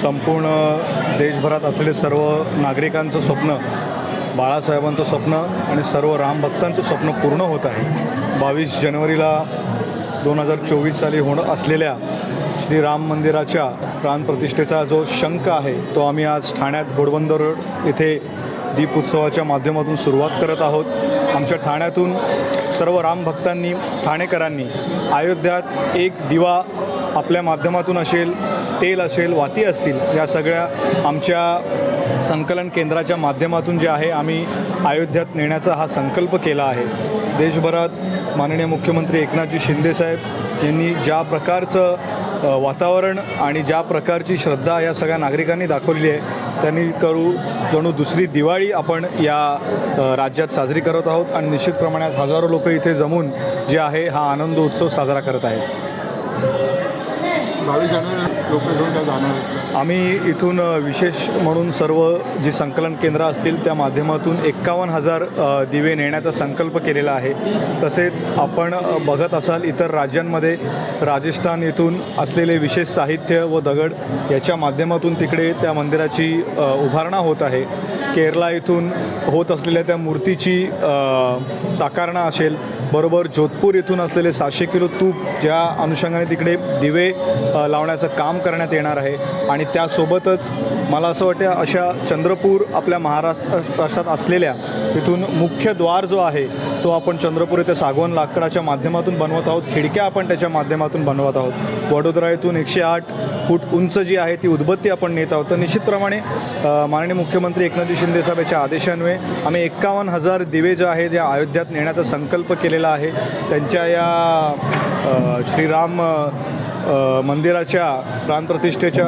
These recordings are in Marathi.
संपूर्ण देशभरात असलेले सर्व नागरिकांचं स्वप्न बाळासाहेबांचं स्वप्न आणि सर्व रामभक्तांचं स्वप्न पूर्ण होत आहे. बावीस जानेवारीला दोन हजार चोवीस साली होणं असलेल्या श्री राम मंदिराच्या प्राणप्रतिष्ठेचा जो शंक आहे तो आम्ही आज ठाण्यात घोडबंदर येथे दीप उत्सवाच्या माध्यमातून सुरुवात करत आहोत. आमच्या ठाण्यातून सर्व रामभक्तांनी ठाणेकरांनी अयोध्यात एक दिवा आपल्या माध्यमातून असेल तेल असेल वाती असतील या सगळ्या आमच्या संकलन केंद्राच्या माध्यमातून जे आहे आम्ही अयोध्यात नेण्याचा हा संकल्प केला आहे. देशभरात माननीय मुख्यमंत्री एकनाथजी शिंदेसाहेब यांनी ज्या प्रकारचं वातावरण आणि ज्या प्रकारची श्रद्धा या सगळ्या नागरिकांनी दाखवलेली आहे त्यांनी करू जणू दुसरी दिवाळी आपण या राज्यात साजरी करत आहोत आणि निश्चित प्रमाणात हजारो लोक इथे जमून जे आहे हा आनंद उत्सव साजरा करत आहेत. बावीस जानेवारी लोक घेऊन त्या जाणार आहेत आम्ही इथून विशेष म्हणून सर्व जी संकलन केंद्र असतील त्या माध्यमातून एक्कावन्न हजार दिवे नेण्याचा संकल्प केलेला आहे. तसेच आपण बघत असाल इतर राज्यांमध्ये राजस्थान येथून असलेले विशेष साहित्य व दगड याच्या माध्यमातून तिकडे त्या मंदिराची उभारणा होत आहे. केरला इथून होत असलेल्या त्या मूर्तीची साकारणा असेल बरोबर जोधपूर येथून असलेले सातशे किलो तूप ज्या अनुषंगाने तिकडे दिवे लावण्याचं काम करण्यात येणार आहे. आणि त्यासोबतच मला असं वाटतं अशा चंद्रपूर आपल्या महाराष्ट्रात असलेल्या तिथून मुख्य द्वार जो आहे तो आपण चंद्रपूर येथे सागवान लाकडाच्या माध्यमातून बनवत आहोत. खिडक्या आपण त्याच्या माध्यमातून बनवत आहोत. वडोदरा येथून एकशे आठ फूट उंच जी आहे ती उद्बत्ती आपण नेत आहोत. तर निश्चितप्रमाणे माननीय मुख्यमंत्री एकनाथजी शिंदे साहेब याच्या आदेशान्वये आम्ही एक्कावन्न हजार दिवे जे आहे ज्या अयोध्यात नेण्याचा संकल्प केलेला आहे. त्यांच्या या श्रीराम मंदिराच्या प्राणप्रतिष्ठेच्या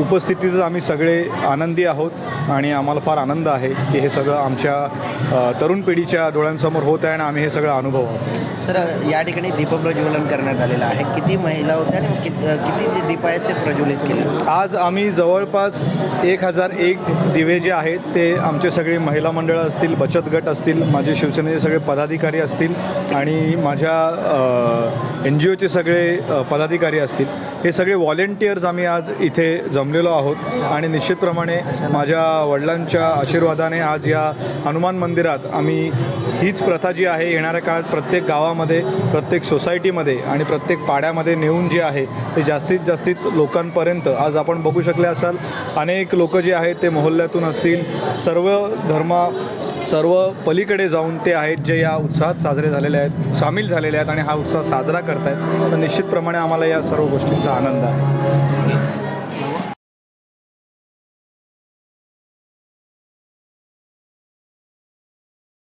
उपस्थितीतच आम्ही सगळे आनंदी आहोत आणि आम्हाला फार आनंद आहे की हे सगळं आमच्या तरुण पिढीच्या डोळ्यांसमोर होत आहे आणि आम्ही हे सगळं अनुभव आहोत. सर या ठिकाणी दीपप्रज्वलन करण्यात आलेलं आहे. किती महिला होत्या आणि कित- किती जे दीप आहेत ते प्रज्वलित केले? आज आम्ही जवळपास एक हजार एक दिवे जे आहेत ते आमचे सगळे महिला मंडळं असतील बचत गट असतील माझे शिवसेनेचे सगळे पदाधिकारी असतील आणि माझ्या एन जी ओचे सगळे पदाधिकारी असतील. हे सगळे व्हॉलेंटियर्स आम्ही आज इथे जमलेलो आहोत आणि निश्चितप्रमाणे माझ्या वडिलांच्या आशीर्वादाने आज या हनुमान मंदिरात आम्ही हीच प्रथा जी आहे येणाऱ्या काळात प्रत्येक गावामध्ये प्रत्येक सोसायटीमध्ये आणि प्रत्येक पाड्यामध्ये नेऊन जे आहे ते जास्तीत जास्तीत लोकांपर्यंत आज आपण बघू शकले असाल. अनेक लोक जे आहेत ते मोहल्ल्यातून असतील. सर्व धर्मा सर्व पलीकडे जाऊन ते आहेत जे या उत्साहात साजरे झालेले आहेत सामील झालेले आहेत आणि हा उत्साह साजरा करत आहेत तर निश्चितप्रमाणे आम्हाला या सर्व गोष्टींचा आनंद आहे.